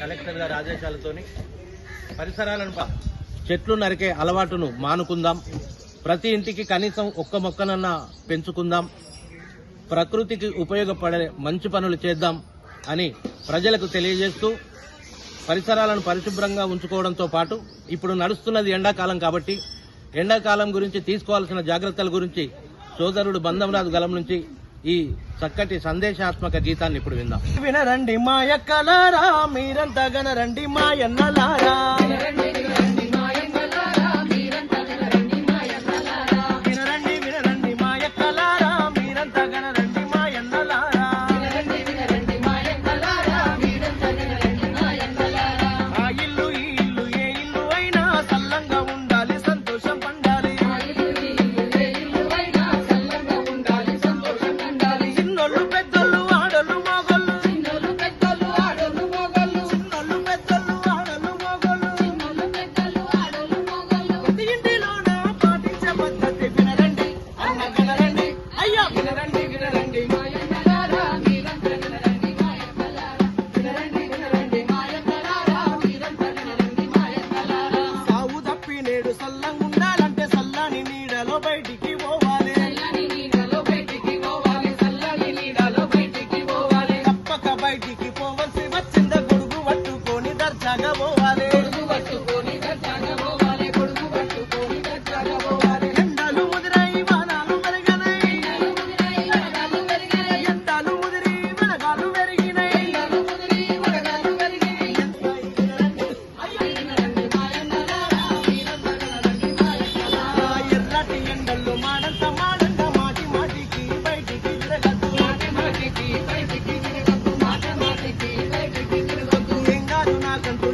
Collector గారి ఆదేశాలతోని పరిసరాలను చెట్లు నరికే అలవాటును మానుకుందాం. ప్రతి ఇంటికి కనీసం ఒక్క మొక్కనన్నా పెంచుకుందాం. ప్రకృతికి ఉపయోగపడే మంచి పనులు చేద్దాం అని ప్రజలకు తెలియజేస్తూ పరిసరాలను పరిశుభ్రంగా ఉంచుకోవడంతో పాటు ఇప్పుడు నడుస్తున్నది ఎండాకాలం కాబట్టి ఎండాకాలం గురించి తీసుకోవాల్సిన జాగ్రత్తల గురించి సోదరుడు బంధంరాజు గలం నుంచి ఈ చక్కటి సందేశాత్మక గీతాన్ని ఇప్పుడు విందాం. వినరండి మా యక్కలారా మీరంతా గనరండి మా ఎన్నలారా American